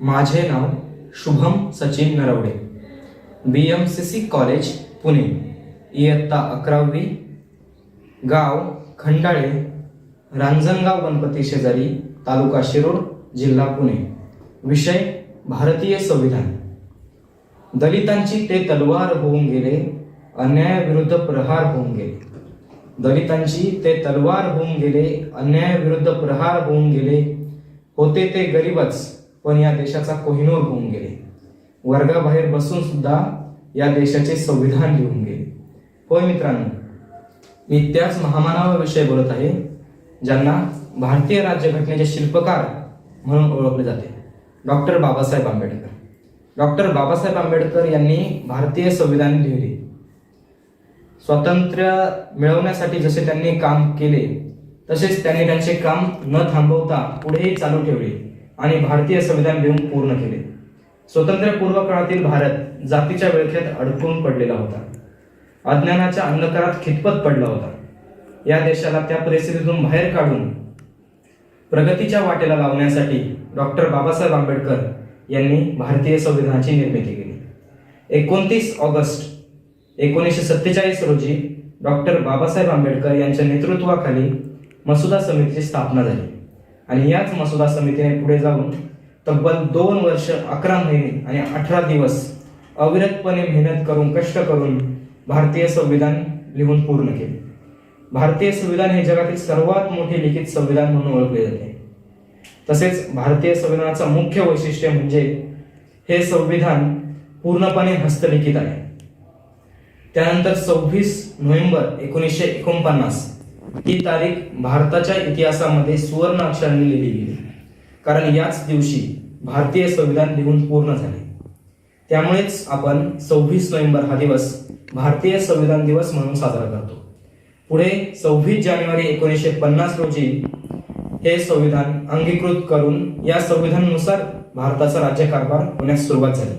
माझे नाव Shubham Sachin Narawade. B M C C college Pune. इयत्ता अकरावी गाव खंडाळे रांजणगाव गणपती शेजारी तालुका शिरोड जिल्हा पुणे. विषय भारतीय संविधान. दलितांची ते तलवार होऊन गेले अन्यायाविरुद्ध प्रहार होऊन गेले. दलितांची ते तलवार होऊन गेले अन्यायाविरुद्ध प्रहार होऊन गेले. होते ते गरीबच पण या देशाचा कोहिनूर होऊन गेले. वर्गाबाहेर बसून सुद्धा या देशाचे संविधान लिहून गेले. होय मित्रांनो मी त्याच महामानवाविषयी बोलत आहे ज्यांना भारतीय राज्यघटनेचे शिल्पकार म्हणून ओळखले जाते. डॉक्टर बाबासाहेब आंबेडकर. डॉक्टर बाबासाहेब आंबेडकर यांनी भारतीय संविधान लिहिले. स्वातंत्र्य मिळवण्यासाठी जसे त्यांनी काम केले तसेच त्यांनी त्यांचे काम न थांबवता पुढेही चालू ठेवले आणि भारतीय संविधान लिहून पूर्ण केले. स्वातंत्र्यपूर्व काळातील भारत जातीच्या विळख्यात अडकून पडलेला होता. अज्ञानाच्या अंधकारात खितपत पडला होता. या देशाला त्या परिस्थितीतून बाहेर काढून प्रगतीच्या वाटेला लावण्यासाठी डॉक्टर बाबासाहेब आंबेडकर यांनी भारतीय संविधानाची निर्मिती केली. एकोणतीस ऑगस्ट एकोणीसशे सत्तेचाळीस रोजी डॉक्टर बाबासाहेब आंबेडकर यांच्या नेतृत्वाखाली मसुदा समितीची स्थापना झाली. आणि याच मसुदा समितीने पुढे जाऊन तब्बल दोन वर्ष अकरा महिने आणि अठरा दिवस अविरतपणे मेहनत करून कष्ट करून भारतीय संविधान लिहून पूर्ण केले. भारतीय संविधान हे जगातील सर्वात मोठे लिखित संविधान म्हणून ओळखले जाते. तसेच भारतीय संविधानाचं मुख्य वैशिष्ट्य म्हणजे हे संविधान पूर्णपणे हस्तलिखित आहे. त्यानंतर सव्वीस नोव्हेंबर एकोणीसशे एकोणपन्नास ही तारीख भारताच्या इतिहासामध्ये सुवर्ण अक्षरांनी लिहिली गेली. कारण याच दिवशी भारतीय संविधान लिहून पूर्ण झाले. त्यामुळेच आपण सव्वीस नोव्हेंबर हा दिवस भारतीय संविधान दिवस म्हणून साजरा करतो. पुढे सव्वीस जानेवारी एकोणीसशे पन्नास रोजी हे संविधान अंगीकृत करून या संविधानानुसार भारताचा राज्यकारभार होण्यास सुरुवात झाली.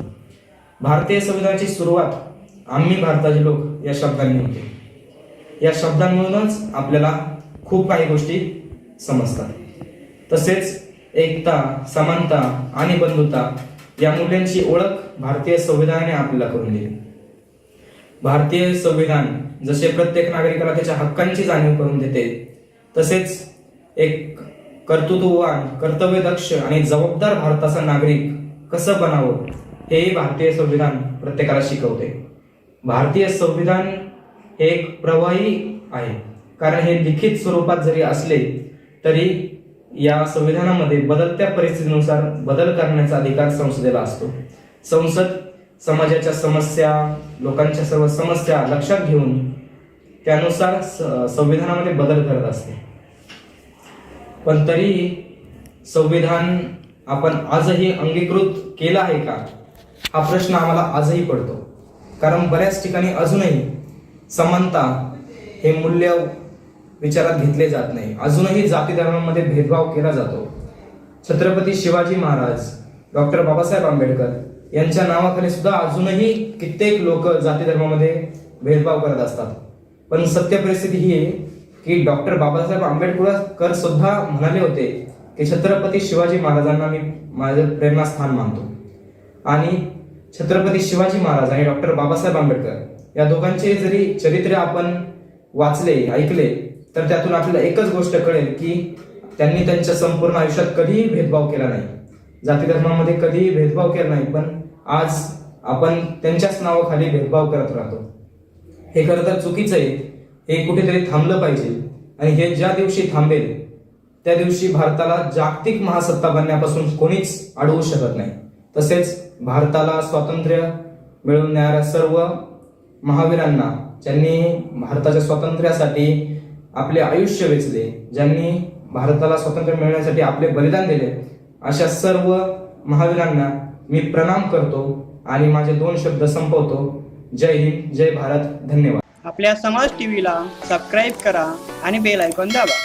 भारतीय संविधानाची सुरुवात आम्ही भारताचे लोक या शब्दांनी होते. या शब्दांमधूनच आपल्याला खूप काही गोष्टी समजतात. तसेच एकता समानता आणि बंधुता या मूल्यांची ओळख भारतीय संविधानाने आपल्याला करून दिली. भारतीय संविधान जसे प्रत्येक नागरिकाला त्याच्या हक्कांची जाणीव करून देते तसेच एक कर्तृत्ववान कर्तव्यदक्ष आणि जबाबदार भारताचा नागरिक कसं बनावं हेही भारतीय संविधान प्रत्येकाला शिकवते. भारतीय संविधान हे एक प्रवाही आहे. कारण हे लिखित स्वरूपात जरी असले तरी या संविधानामध्ये बदलत्या परिस्थितीनुसार बदल करण्याचा अधिकार संसदेला असतो. संसद समाजाच्या समस्या लोकांच्या सर्व समस्या लक्षात घेऊन त्यानुसार स- संविधानामध्ये बदल करत असते. पण तरी संविधान आपण आजही अंगीकृत केलं आहे का? हा प्रश्न आम्हाला आजही पडतो. कारण बऱ्याच ठिकाणी अजूनही समानता हे मूल्य विचारात घेतले जात नाही. अजूनही जाती धर्मामध्ये भेदभाव केला जातो. छत्रपती शिवाजी महाराज डॉक्टर बाबासाहेब आंबेडकर यांच्या नावाखाली सुद्धा अजूनही कित्येक लोक जाती धर्मामध्ये भेदभाव करत असतात. पण सत्य परिस्थिती ही आहे की डॉक्टर बाबासाहेब आंबेडकर सुद्धा म्हणाले होते की छत्रपती शिवाजी महाराजांना मी माझं प्रेरणास्थान मानतो. आणि छत्रपती शिवाजी महाराज आणि डॉक्टर बाबासाहेब आंबेडकर या दोघांचे जरी चरित्र आपण वाचले ऐकले तर त्यातून आपल्याला एकच गोष्ट कळेल की त्यांनी त्यांच्या संपूर्ण आयुष्यात कधीही भेदभाव केला नाही. जाती धर्मामध्ये कधीही भेदभाव केला नाही पण आज आपण त्यांच्याच नावाखाली भेदभाव करत राहतो. हे खरं तर चुकीचं आहे. हे कुठेतरी थांबलं पाहिजे आणि हे ज्या दिवशी थांबेल त्या दिवशी भारताला जागतिक महासत्ता बनण्यापासून कोणीच अडवू शकत नाही. तसेच भारताला स्वातंत्र्य मिळवून देणाऱ्या सर्व महावीरांना ज्यांनी भारताच्या स्वातंत्र्यासाठी आपले आयुष्य वेचले ज्यांनी भारताला स्वातंत्र्य मिळवण्यासाठी आपले बलिदान दिले अशा सर्व महावीरांना मी प्रणाम करतो आणि माझे दोन शब्द संपवतो. जय हिंद जय भारत धन्यवाद. आपल्या समाज टीव्हीला सबस्क्राईब करा आणि बेल आयकॉन दाबा.